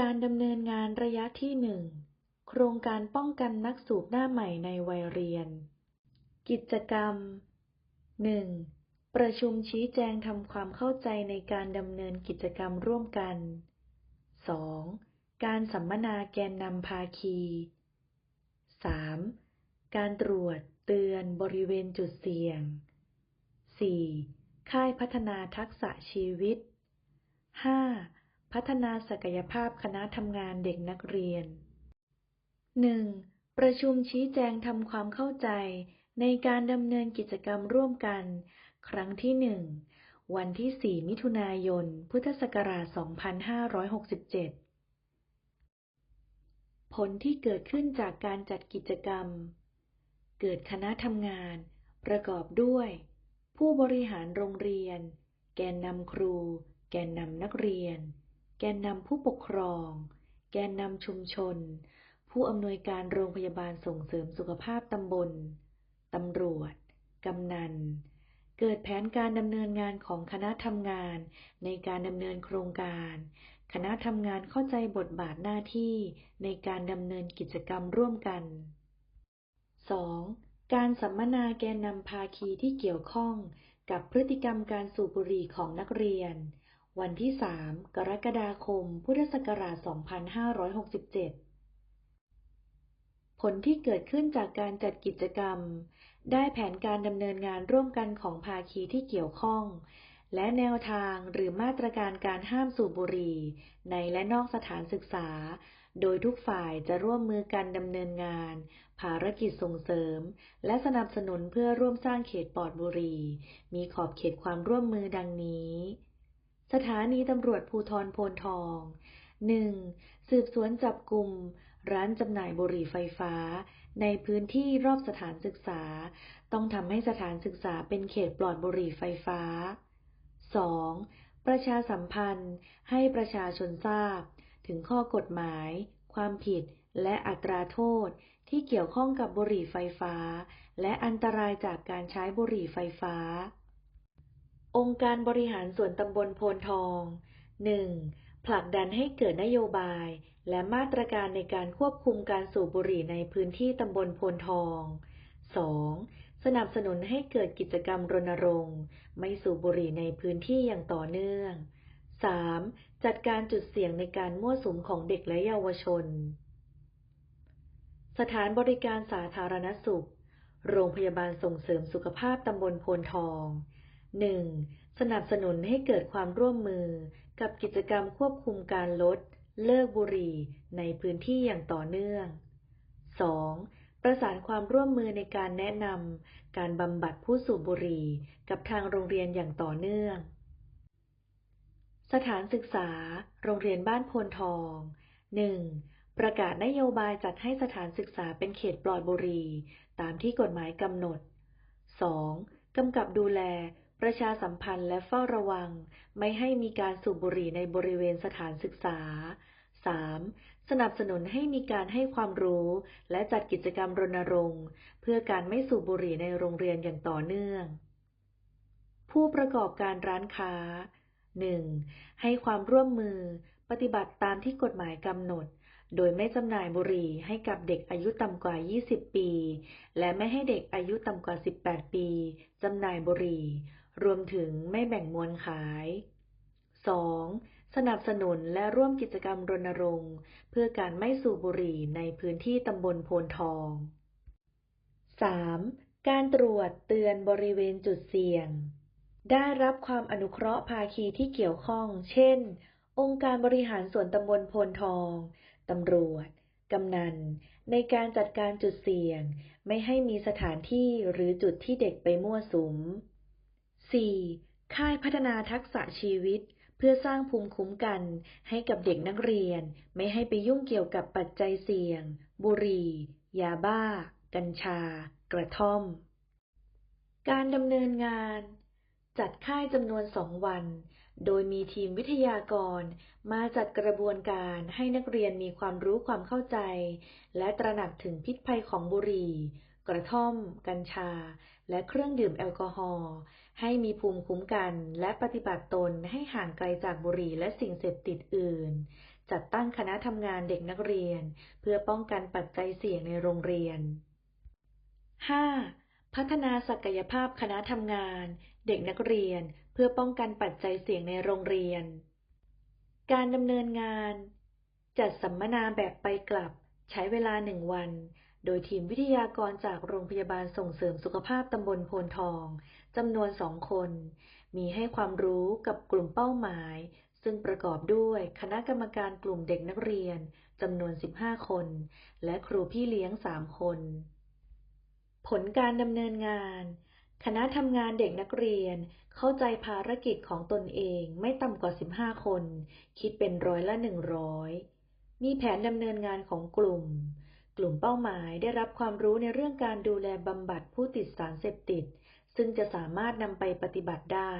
การดำเนินงานระยะที่หนึ่งโครงการป้องกันนักสูบหน้าใหม่ในวัยเรียน กิจกรรม 1. ประชุมชี้แจงทำความเข้าใจในการดำเนินกิจกรรมร่วมกัน 2. การสัมมนาแกนนำภาคี 3. การตรวจเตือนบริเวณจุดเสี่ยง 4. ค่ายพัฒนาทักษะชีวิต 5. พัฒนาศักยภาพคณะทำงานเด็กนักเรียน 1. ประชุมชี้แจงทำความเข้าใจ ในการดำเนินกิจกรรมร่วมกัน ครั้งที่ 1 วันที่ 4 มิถุนายน พุทธศักราช 2567 ผลที่เกิดขึ้นจากการจัดกิจกรรม เกิดคณะทำงาน ประกอบด้วย ผู้บริหารโรงเรียน แกนนำครู แกนนำนักเรียน แกนนำผู้ปกครอง แกนนำชุมชน ผู้อำนวยการโรงพยาบาลส่งเสริมสุขภาพตำบล ตำรวจ กำนัน เกิดแผนการดำเนินงานของคณะทำงานในการดำเนินโครงการ คณะทำงานเข้าใจบทบาทหน้าที่ในการดำเนินกิจกรรมร่วมกัน 2. การสัมมนาแกนนำภาคีที่เกี่ยวข้องกับพฤติกรรมการสูบบุหรี่ของนักเรียน วันที่ 3 กรกฎาคม พุทธศักราช 2567 ผลที่เกิดขึ้นจากการจัดกิจกรรม ได้แผนการดำเนินงานร่วมกันของภาคีที่เกี่ยวข้อง และแนวทางหรือมาตรการการห้ามสูบบุหรี่ ในและนอกสถานศึกษา โดยทุกฝ่ายจะร่วมมือกันดำเนินงาน ภารกิจส่งเสริม และสนับสนุนเพื่อร่วมสร้างเขตปลอดบุหรี่ มีขอบเขตความร่วมมือดังนี้ สถานีตำรวจภูธรโพนทอง 1. สืบสวนจับกลุ่มร้านจำหน่ายบุหรี่ไฟฟ้า ในพื้นที่รอบสถานศึกษา ต้องทำให้สถานศึกษาเป็นเขตปลอดบุหรี่ไฟฟ้า 2. ประชาสัมพันธ์ให้ประชาชนทราบ ถึงข้อกฎหมาย ความผิดและอัตราโทษที่เกี่ยวข้องกับบุหรี่ไฟฟ้า และอันตรายจากการใช้บุหรี่ไฟฟ้า องค์การบริหารส่วนตำบลโพนทอง 1. ผลักดันให้เกิดนโยบาย และมาตรการในการควบคุมการสูบบุหรี่ในพื้นที่ตำบลโพนทอง 2. สนับสนุนให้เกิดกิจกรรมรณรงค์ ไม่สูบบุหรี่ในพื้นที่อย่างต่อเนื่อง 3. จัดการจุดเสี่ยงในการมั่วสุมของเด็กและเยาวชน สถานบริการสาธารณสุข โรงพยาบาลส่งเสริมสุขภาพตำบลโพนทอง 1. สนับสนุนให้เกิดความร่วมมือ กับกิจกรรมควบคุมการลด เลิกบุหรี่ในพื้นที่อย่างต่อเนื่อง 2. ประสานความร่วมมือในการแนะนำการบำบัดผู้สูบบุหรี่กับทางโรงเรียนอย่างต่อเนื่อง สถานศึกษา โรงเรียนบ้านโพนทอง 1. ประกาศนโยบายจัดให้สถานศึกษาเป็นเขตปลอดบุหรี่ตามที่กฎหมายกำหนด 2. กำกับดูแล ประชาสัมพันธ์และเฝ้าระวัง ไม่ให้มีการสูบบุหรี่ในบริเวณสถานศึกษา 3. สนับสนุนให้มีการให้ความรู้ และจัดกิจกรรมรณรงค์ เพื่อการไม่สูบบุหรี่ในโรงเรียนอย่างต่อเนื่อง ผู้ประกอบการร้านค้า 1. ให้ความร่วมมือ ปฏิบัติตามที่กฎหมายกำหนด โดยไม่จำหน่ายบุหรี่ให้กับเด็กอายุต่ำกว่า 20 ปี และไม่ให้เด็กอายุต่ำกว่า 18 ปีจำหน่ายบุหรี่ รวมถึงไม่แบ่งมวลขาย 2. สนับสนุนและร่วมกิจกรรมรณรงค์เพื่อการไม่สูบบุหรี่ในพื้นที่ตำบลโพนทอง 3. การตรวจเตือนบริเวณจุดเสี่ยง ได้รับความอนุเคราะห์ภาคีที่เกี่ยวข้อง เช่น องค์การบริหารส่วนตำบลโพนทอง ตำรวจ กำนัน ในการจัดการจุดเสี่ยง ไม่ให้มีสถานที่หรือจุดที่เด็กไปมั่วสุม 4. ค่ายพัฒนาทักษะชีวิต เพื่อสร้างภูมิคุ้มกัน ให้กับเด็กนักเรียน ไม่ให้ไปยุ่งเกี่ยวกับปัจจัยเสี่ยง บุหรี่ ยาบ้า กัญชา กระท่อม การดำเนินงาน จัดค่ายจำนวนสองวัน โดยมีทีมวิทยากร มาจัดกระบวนการให้นักเรียนมีความรู้ความเข้าใจ และตระหนักถึงพิษภัยของบุหรี่ กระท่อม กัญชา และเครื่องดื่มแอลกอฮอล์ ให้มีภูมิคุ้มกันและปฏิบัติตนให้ห่างไกลจากบุหรี่และสิ่งเสพติดอื่น จัดตั้งคณะทำงานเด็กนักเรียน เพื่อป้องกันปัจจัยเสี่ยงในโรงเรียน 5. พัฒนาศักยภาพคณะทำงาน เด็กนักเรียน เพื่อป้องกันปัจจัยเสี่ยงในโรงเรียน การดำเนินงาน จัดสัมมนาแบบไปกลับ ใช้เวลาหนึ่งวัน โดยทีมวิทยากรจากโรงพยาบาลส่งเสริมสุขภาพตำบลโพนทองจำนวนสองคน มีให้ความรู้กับกลุ่มเป้าหมาย ซึ่งประกอบด้วยคณะกรรมการกลุ่มเด็กนักเรียนจำนวน 15 คน และครูพี่เลี้ยง 3 คน ผลการดำเนินงาน คณะทำงานเด็กนักเรียนเข้าใจภารกิจของตนเองไม่ต่ำกว่า 15 คน คิดเป็นร้อยละ 100 มีแผนดำเนินงานของกลุ่ม กลุ่มเป้าหมายได้รับความรู้ในเรื่องการดูแลบำบัดผู้ติดสารเสพติด ซึ่งจะสามารถนำไปปฏิบัติได้